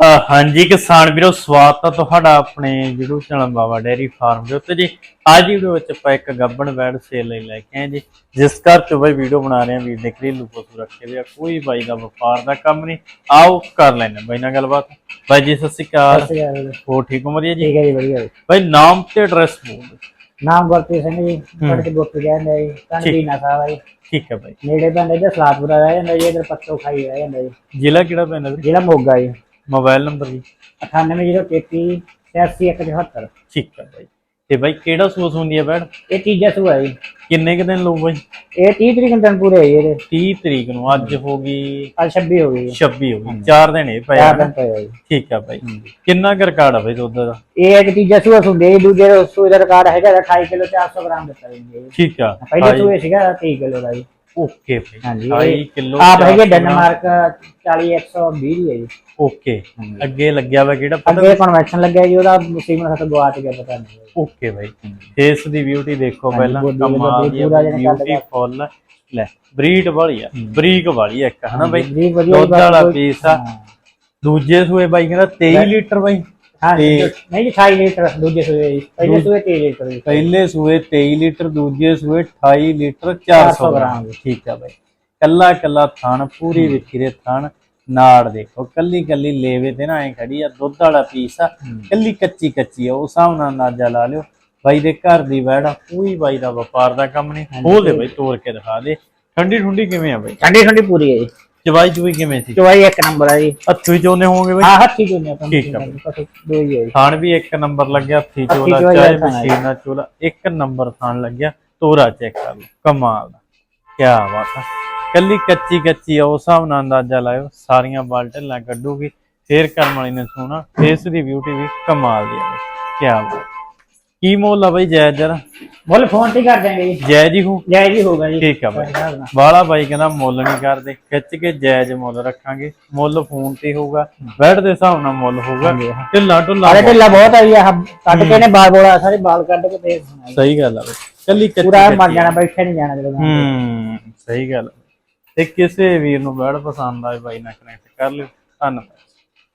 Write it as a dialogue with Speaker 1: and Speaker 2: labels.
Speaker 1: ਅਹ ਹਾਂਜੀ ਕਿਸਾਨ ਵੀਰੋ ਸਵਾਗਤ ਹੈ ਤੁਹਾਡਾ ਆਪਣੇ YouTube channel Baba dairy farm ਦੇ ਉੱਤੇ ਜੀ। ਅੱਜ ਦੀ ਵੀਡੀਓ ਵਿੱਚ ਆਪਾਂ ਇੱਕ ਗੱਬਣ ਵੈੜ ਸੇਲ ਲਈ ਲੈ ਕੇ ਆਏ ਜੀ। ਜਿਸ ਘਰ ਤੋਂ ਬਾਈ ਵੀਡੀਓ ਬਣਾ ਰਹੇ ਆ ਵੀਰ ਦੇ ਘਰੇਲੂ ਪਸ਼ੂ ਰੱਖੇ ਹੋਏ ਆ ਕੋਈ ਬਾਈ ਦਾ ਵਪਾਰ ਦਾ ਕੰਮ ਨਹੀਂ। ਆਓ ਕਰ ਲੈਣੇ ਬਾਈ ਨਾਲ ਗੱਲਬਾਤ। ਬਾਈ ਜੀ ਸਤਿ ਸ਼੍ਰੀ ਅਕਾਲ। ਹੋ ਠੀਕ ਹੋ ਵਧੀਆ ਜੀ?
Speaker 2: ਠੀਕ ਹੈ ਜੀ ਵਧੀਆ ਜੀ।
Speaker 1: ਬਾਈ ਨਾਮ ਤੇ ਐਡਰੈਸ ਬੋਲ ਦਿਓ।
Speaker 2: ਨਾਮ ਗੁਰਪ੍ਰੀਤ ਸਿੰਘ ਜੀ ਪਿੰਡ ਦੇ ਗੋਪੀ ਕਹਿੰਦੇ ਜੀ ਸਾਹਿਬ ਆ ਜੀ।
Speaker 1: ਠੀਕ ਹੈ ਬਾਈ।
Speaker 2: ਨੇੜੇ ਪਿੰਡ ਦੇ ਸਲਾਤਪੁਰਾ ਰਹਿ ਜਾਂਦਾ ਜੀ ਇਧਰ ਪੱਤੋ ਖਾਈ ਰਹਿ ਜਾਂਦਾ ਜੀ।
Speaker 1: ਜ਼ਿਲ੍ਹਾ ਕਿਹੜਾ ਪੈਂਦਾ ਵੀਰੇ?
Speaker 2: ਜ਼ਿਲ੍ਹਾ ਮੋਗਾ ਜੀ।
Speaker 1: ਮੋਬਾਈਲ ਨੰਬਰ ਜੀ
Speaker 2: 98033 86174
Speaker 1: ਠੀਕ ਹੈ ਬਾਈ। ਤੇ ਬਾਈ ਕਿਹੜਾ ਸੂਸ ਹੁੰਦੀ ਹੈ ਵੈੜ
Speaker 2: ਇਹ ਤੀਜਾ ਸੂਆ ਜੀ।
Speaker 1: ਕਿੰਨੇ ਕੁ ਦਿਨ ਲਊ ਬਾਈ?
Speaker 2: ਇਹ 30 ਤਰੀਕ ਨੂੰ ਦਿਨ ਪੂਰੇ ਹੋਏ ਇਹਦੇ।
Speaker 1: 30 ਤਰੀਕ ਨੂੰ। ਅੱਜ ਹੋ ਗਈ?
Speaker 2: ਅੱਜ 26 ਹੋ ਗਈ ਜੀ
Speaker 1: 26 ਹੋ ਗਈ। 4 ਦਿਨ ਇਹ ਪਏ ਆ
Speaker 2: ਚਾਰ। ਦਿਨ ਪਏ ਜੀ।
Speaker 1: ਠੀਕ ਆ ਬਾਈ। ਕਿੰਨਾ ਕੁ ਰਿਕਾਰਡ ਆ ਬਾਈ ਦੁੱਧ ਦਾ?
Speaker 2: ਇਹ ਇੱਕ ਤੀਜਾ ਸੂਆ ਸੁਣਦੇ ਜੀ। ਦੂਜੇ ਸੂਏ ਦਾ ਰਿਕਾਰਡ ਹੈਗਾ 28 ਕਿਲੋ 400 ਗ੍ਰਾਮ ਦਿੱਤਾ ਜੀ।
Speaker 1: ਠੀਕ ਆ।
Speaker 2: ਪਹਿਲੇ ਸੂਏ ਸੀਗਾ 30 ਕਿਲੋ ਦਾ ਜੀ।
Speaker 1: ਓਕੇ ਬਾਈ
Speaker 2: ਹਾਂਜੀ
Speaker 1: 28 ਕਿਲੋ
Speaker 2: ਆਪ ਹੈਗੇ ਡੈਨਮਾਰਕ 40 120 ਦੀ ਹੈ ਜੀ।
Speaker 1: ਓਕੇ ਅੱਗੇ ਲੱਗਿਆ ਵਾ ਕਿਹੜਾ
Speaker 2: ਅੱਗੇ ਕਨਵੈਕਸ਼ਨ ਲੱਗਿਆ ਜੀ ਉਹਦਾ ਮੁਸੀਬਤ ਹੱਥ ਗਵਾਚ ਗਿਆ ਪਤਾ ਨਹੀਂ।
Speaker 1: Okay bye. ਫੇਸ ਦੀ ਬਿਊਟੀ ਦੇਖੋ ਪਹਿਲਾਂ ਕਮਾਲ ਦੀ
Speaker 2: ਪੂਰਾ ਜਿਹਾ ਕੱਦ
Speaker 1: ਬਿਊਟੀ ਫੁੱਲ ਲੈ ਬਰੀਡ ਵਾਲੀ ਆ ਬਰੀਕ ਵਾਲੀ ਆ ਇੱਕ ਹਨਾ ਬਾਈ? ਦੁੱਧ ਵਾਲਾ ਪੀਸ ਆ। ਦੂਜੇ ਸੂਏ ਬਾਈ ਕਹਿੰਦਾ 23 ਲੀਟਰ ਬਾਈ।
Speaker 2: ਹਾਂ
Speaker 1: ਤੇ-
Speaker 2: ਨਹੀਂ ਜੀ 28 ਲੀਟਰ ਦੂਜੇ ਸੂਏ ਜੀ ਪਹਿਲੇ ਸੂਏ 23 ਲੀਟਰ ਜੀ
Speaker 1: ਪਹਿਲੇ ਸੂਏ 23 ਲੀਟਰ ਦੂਜੇ ਸੂਏ 28 ਲੀਟਰ 400 ਗ੍ਰਾਮ। ਠੀਕ ਆ ਬਾਈ। ਕੱਲਾ ਕੱਲਾ ਥਣ ਪੂਰੀ ਵਿੱਖੀ ਦੇ ਥਣ ਨਾੜ ਦੇਖੋ ਕੱਲੀ ਕੱਲੀ ਲੇਵੇ ਤੇ ਨਾ ਐ ਖੜੀ ਆ ਦੁੱਧ ਵਾਲਾ ਪੀਸ ਆ ਕੱਲੀ ਕੱਚੀ ਕੱਚੀ ਆ ਉਸ ਹਿਸਾਬ ਨਾਲ ਅੰਦਾਜ਼ਾ ਲਾ ਲਿਓ। ਬਾਈ ਦੇ ਘਰ ਦੀ ਵੈੜ ਆ ਕੋਈ ਬਾਈ ਦਾ ਵਪਾਰ ਦਾ ਕੰਮ ਨਹੀਂ ਖੋਲ ਦੇ ਬਾਈ ਤੋੜ ਕੇ ਦਿਖਾ ਦੇ। ਠੰਡੀ ਠੁੰਡੀ ਕਿਵੇਂ ਆ ਬਾਈ?
Speaker 2: ਠੰਡੀ ਠੰਡੀ ਪੂਰੀ ਹੈ ਜੀ।
Speaker 1: ਚਵਾਈ ਚੁਈ ਕਿਵੇਂ ਸੀ?
Speaker 2: ਚਵਾਈ ਇੱਕ ਨੰਬਰ ਹੈ ਜੀ।
Speaker 1: ਹੱਥੀ ਚੋਨੇ ਹੋਣਗੇ ਬਾਈ?
Speaker 2: ਹਾਂ ਹੱਥੀ ਚੋਨੇ ਆਪਾਂ
Speaker 1: ਠੀਕ ਆ
Speaker 2: ਦੋ ਹੀ ਹੈ ਜੀ।
Speaker 1: ਥਾਣ ਵੀ ਇੱਕ ਨੰਬਰ ਲੱਗਿਆ ਹੱਥੀ ਚੋਲਾ ਚਾਹੇ
Speaker 2: ਆ
Speaker 1: ਮਸ਼ੀਨ ਨਾਲ ਚੋਲਾ ਇੱਕ ਨੰਬਰ ਥਾਣ ਲੱਗਿਆ ਤੋਰਾ ਚੈੱਕ ਕਰ ਲਓ। ਕਮਾਲ ਦਾ। ਕੀ ਬਾਤ ਆ। ਕੱਲੀ ਕੱਚੀ ਕੱਚੀ ਆ ਉਸ ਹਿਸਾਬ ਨਾਲ ਅੰਦਾਜ਼ਾ ਲਾਇਓ ਸਾਰੀਆਂ ਬਾਲਟਲਾਂ ਕੱਢੂਗੀ ਫੇਰ ਕਰਮ ਵਾਲੀ ਨੇ ਸੋਣਾ ਫੇਸ ਦੀ ਬਿਊਟੀ ਵੀ ਕਮਾਲ ਦੀ ਆ। ਕੀ ਬਾਤ ਕੀ ਮੁੱਲ ਆ ਬਈ ਜਾਇਜ਼ ਜਰਾ?
Speaker 2: ਬੋਲ ਫੋਨ ਤੇ ਹੀ ਕਰ ਦਿਆਂਗੇ ਜੀ।
Speaker 1: ਜਾਇਜ਼ ਹੀ ਹੋ?
Speaker 2: ਜੈ ਜੀ ਹੋਗਾ ਜੀ।
Speaker 1: ਠੀਕ ਆ ਬਾਈ। ਬਾਲਾ ਬਾਈ ਕਹਿੰਦਾ ਮੁੱਲ ਨਹੀਂ ਕਰਦੇ ਖਿੱਚ ਕੇ ਜਾਇਜ਼ ਮੁੱਲ ਰੱਖਾਂਗੇ। ਮੁੱਲ ਫੋਨ ਤੇ ਹੋਊਗਾ ਬੈਠ ਦੇ ਹਿਸਾਬ ਨਾਲ ਮੁੱਲ ਹੋਊਗਾ। ਢਿੱਲਾ ਢੁੱਲਾ
Speaker 2: ਸਾਰੇ ਢਿੱਲਾ ਬਹੁਤ ਆਈ ਆ ਕੱਢ ਕੇ ਨੇ ਬਾਲ ਬੋਲਾ ਸਾਰੇ ਬਾਲ ਕੱਢ ਕੇ ਸੁਣਾਈ
Speaker 1: ਸਹੀ ਗੱਲ ਆ ਬਈ। ਕੱਲੀ ਕੱਚੀ
Speaker 2: ਪੂਰਾ ਮਰ ਜਾਣਾ ਬੈਠੇ ਨਹੀਂ ਜਾਣਾ ਜਦੋਂ
Speaker 1: ਹੂੰ ਸਹੀ ਗੱਲ ਤੇ ਕਿਸੇ ਵੀਰ ਨੂੰ ਬੈੜ ਪਸੰਦ ਆਏ ਬਾਈ ਨਾਲ ਕਨੈਕਟ ਕਰ ਲਿਓ। ਧੰਨਵਾਦ।